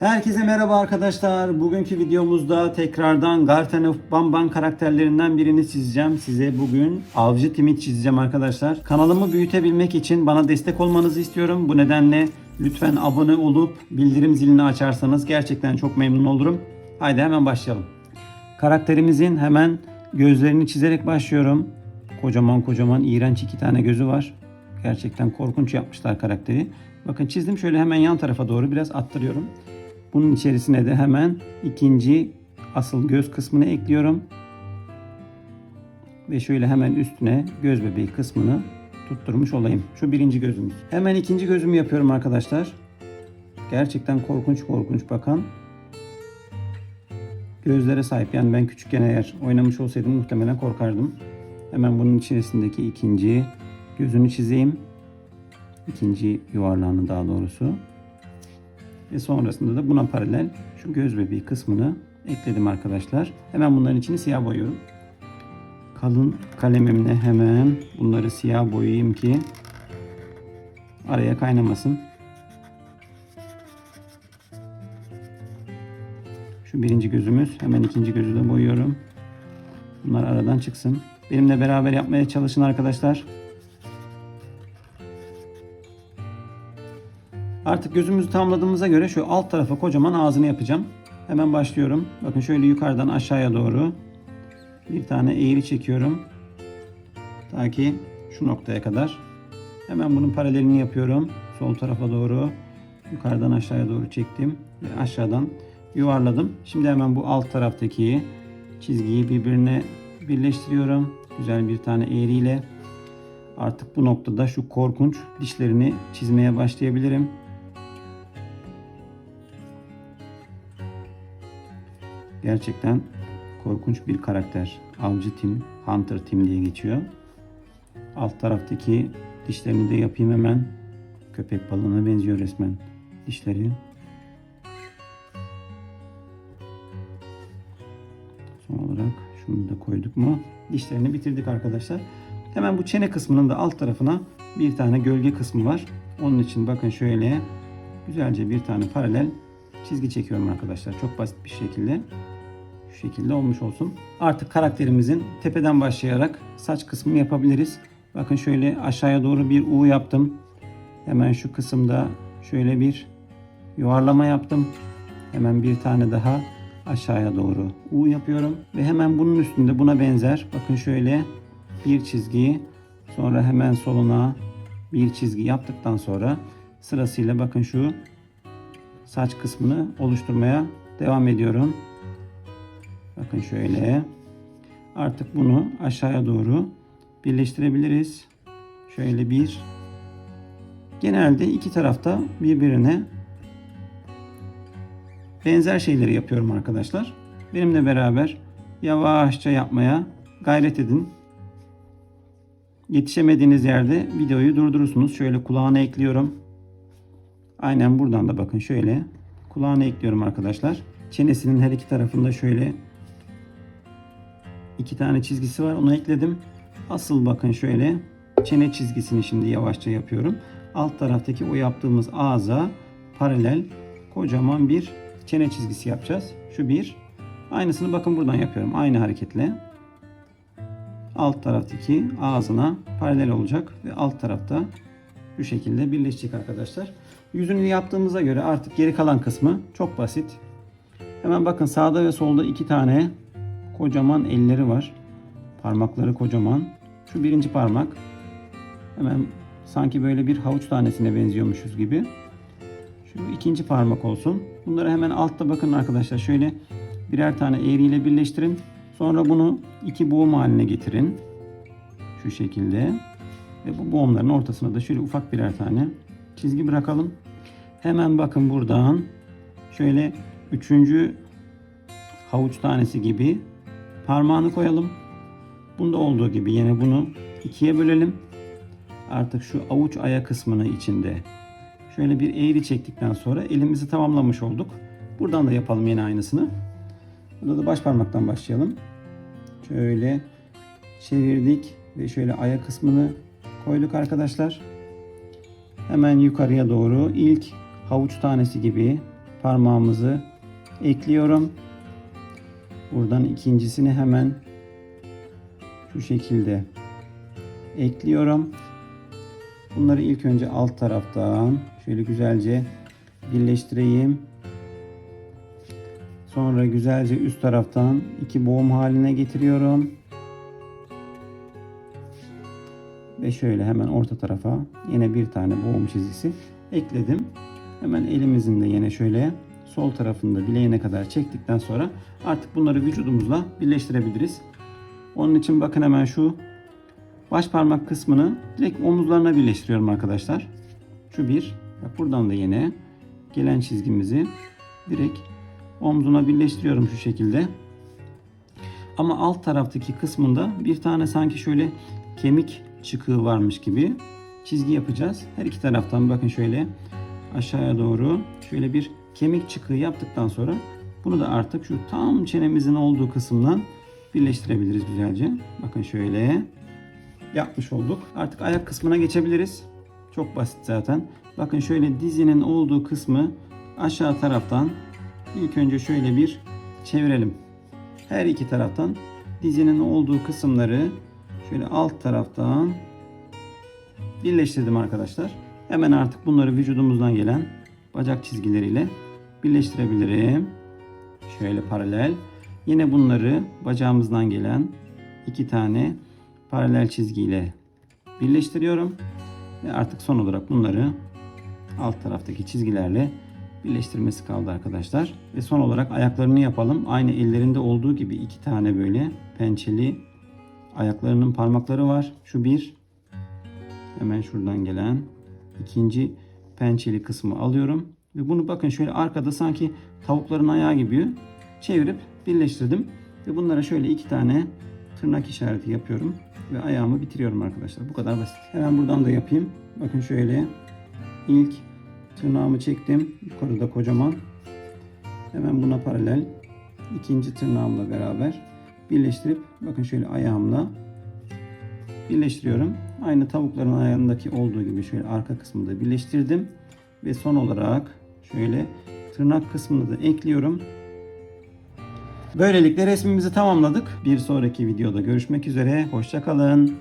Herkese merhaba arkadaşlar. Bugünkü videomuzda tekrardan Garten of Bamban karakterlerinden birini çizeceğim. Size bugün Avcı Tim'i çizeceğim arkadaşlar. Kanalımı büyütebilmek için bana destek olmanızı istiyorum. Bu nedenle lütfen abone olup bildirim zilini açarsanız gerçekten çok memnun olurum. Haydi hemen başlayalım. Karakterimizin hemen gözlerini çizerek başlıyorum. Kocaman kocaman iğrenç iki tane gözü var. Gerçekten korkunç yapmışlar karakteri. Bakın çizdim şöyle hemen yan tarafa doğru biraz attırıyorum. Bunun içerisine de hemen ikinci asıl göz kısmını ekliyorum. Ve şöyle hemen üstüne göz bebeği kısmını tutturmuş olayım. Şu birinci gözümüz. Hemen ikinci gözümü yapıyorum arkadaşlar. Gerçekten korkunç korkunç bakan gözlere sahip. Yani ben küçükken eğer oynamış olsaydım muhtemelen korkardım. Hemen bunun içerisindeki ikinci gözünü çizeyim. İkinci yuvarlağını daha doğrusu. Ve sonrasında da buna paralel şu göz bebeği kısmını ekledim arkadaşlar. Hemen bunların içini siyah boyuyorum. Kalın kalemimle hemen bunları siyah boyayayım ki araya kaynamasın. Şu birinci gözümüz. Hemen ikinci gözü de boyuyorum. Bunlar aradan çıksın. Benimle beraber yapmaya çalışın arkadaşlar. Artık gözümüzü tamamladığımıza göre şu alt tarafa kocaman ağzını yapacağım. Hemen başlıyorum. Bakın şöyle yukarıdan aşağıya doğru bir tane eğri çekiyorum. Ta ki şu noktaya kadar. Hemen bunun paralelini yapıyorum. Sol tarafa doğru yukarıdan aşağıya doğru çektim ve aşağıdan yuvarladım. Şimdi hemen bu alt taraftaki çizgiyi birbirine birleştiriyorum. Güzel bir tane eğriyle. Artık bu noktada şu korkunç dişlerini çizmeye başlayabilirim. Gerçekten korkunç bir karakter. Avcı Tim, Hunter Tim diye geçiyor. Alt taraftaki dişlerini de yapayım hemen. Köpek balığına benziyor resmen dişleri. Son olarak şunu da koyduk mu? Dişlerini bitirdik arkadaşlar. Hemen bu çene kısmının da alt tarafına bir tane gölge kısmı var. Onun için bakın şöyle güzelce bir tane paralel çizgi çekiyorum arkadaşlar. Çok basit bir şekilde. Şekilde olmuş olsun. Artık karakterimizin tepeden başlayarak saç kısmını yapabiliriz. Bakın şöyle aşağıya doğru bir U yaptım. Hemen şu kısımda şöyle bir yuvarlama yaptım. Hemen bir tane daha aşağıya doğru U yapıyorum. Ve hemen bunun üstünde buna benzer. Bakın şöyle bir çizgi sonra hemen soluna bir çizgi yaptıktan sonra sırasıyla bakın şu saç kısmını oluşturmaya devam ediyorum. Bakın şöyle. Artık bunu aşağıya doğru birleştirebiliriz. Şöyle bir. Genelde iki tarafta birbirine benzer şeyleri yapıyorum arkadaşlar. Benimle beraber yavaşça yapmaya gayret edin. Yetişemediğiniz yerde videoyu durdurursunuz. Şöyle kulağına ekliyorum. Aynen buradan da bakın şöyle kulağına ekliyorum arkadaşlar. Çenesinin her iki tarafında şöyle iki tane çizgisi var. Onu ekledim. Asıl bakın şöyle çene çizgisini şimdi yavaşça yapıyorum. Alt taraftaki o yaptığımız ağza paralel kocaman bir çene çizgisi yapacağız. Şu bir. Aynısını bakın buradan yapıyorum. Aynı hareketle. Alt taraftaki ağzına paralel olacak ve alt tarafta bu şekilde birleşecek arkadaşlar. Yüzünü yaptığımıza göre artık geri kalan kısmı çok basit. Hemen bakın sağda ve solda iki tane kocaman elleri var. Parmakları kocaman. Şu birinci parmak. Hemen sanki böyle bir havuç tanesine benziyormuşuz gibi. Şu ikinci parmak olsun. Bunları hemen altta bakın arkadaşlar şöyle birer tane eğriyle birleştirin. Sonra bunu iki boğum haline getirin. Şu şekilde. Ve bu boğumların ortasına da şöyle ufak birer tane çizgi bırakalım. Hemen bakın buradan şöyle üçüncü havuç tanesi gibi parmağını koyalım. Bunda olduğu gibi yine bunu ikiye bölelim. Artık şu avuç aya kısmını içinde şöyle bir eğri çektikten sonra elimizi tamamlamış olduk. Buradan da yapalım yine aynısını. Burada da baş parmaktan başlayalım. Şöyle çevirdik ve şöyle aya kısmını koyduk arkadaşlar. Hemen yukarıya doğru ilk havuç tanesi gibi parmağımızı ekliyorum. Buradan ikincisini hemen şu şekilde ekliyorum. Bunları ilk önce alt taraftan şöyle güzelce birleştireyim. Sonra güzelce üst taraftan iki boğum haline getiriyorum. Ve şöyle hemen orta tarafa yine bir tane boğum çizgisi ekledim. Hemen elimizin de yine şöyle sol tarafında bileğine kadar çektikten sonra artık bunları vücudumuzla birleştirebiliriz. Onun için bakın hemen şu baş parmak kısmını direkt omuzlarına birleştiriyorum arkadaşlar. Şu bir. Buradan da yine gelen çizgimizi direkt omzuna birleştiriyorum şu şekilde. Ama alt taraftaki kısmında bir tane sanki şöyle kemik çıkığı varmış gibi çizgi yapacağız. Her iki taraftan bakın şöyle aşağıya doğru şöyle bir kemik çıkığı yaptıktan sonra bunu da artık şu tam çenemizin olduğu kısımdan birleştirebiliriz güzelce. Bakın şöyle yapmış olduk. Artık ayak kısmına geçebiliriz. Çok basit zaten. Bakın şöyle dizinin olduğu kısmı aşağı taraftan ilk önce şöyle bir çevirelim. Her iki taraftan dizinin olduğu kısımları şöyle alt taraftan birleştirdim arkadaşlar. Hemen artık bunları vücudumuzdan gelen bacak çizgileriyle birleştirebilirim. Şöyle paralel. Yine bunları bacağımızdan gelen iki tane paralel çizgiyle birleştiriyorum. Ve artık son olarak bunları alt taraftaki çizgilerle birleştirmesi kaldı arkadaşlar. Ve son olarak ayaklarını yapalım. Aynı ellerinde olduğu gibi iki tane böyle pençeli ayaklarının parmakları var. Şu bir. Hemen şuradan gelen ikinci pençeli kısmı alıyorum. Ve bunu bakın şöyle arkada sanki tavukların ayağı gibi çevirip birleştirdim. Ve bunlara şöyle iki tane tırnak işareti yapıyorum. Ve ayağımı bitiriyorum arkadaşlar. Bu kadar basit. Hemen buradan da yapayım. Bakın şöyle ilk tırnağımı çektim. Yukarıda kocaman. Hemen buna paralel ikinci tırnağımla beraber birleştirip bakın şöyle ayağımla birleştiriyorum. Aynı tavukların ayağındaki olduğu gibi şöyle arka kısmını da birleştirdim. Ve son olarak şöyle tırnak kısmını da ekliyorum. Böylelikle resmimizi tamamladık. Bir sonraki videoda görüşmek üzere. Hoşçakalın.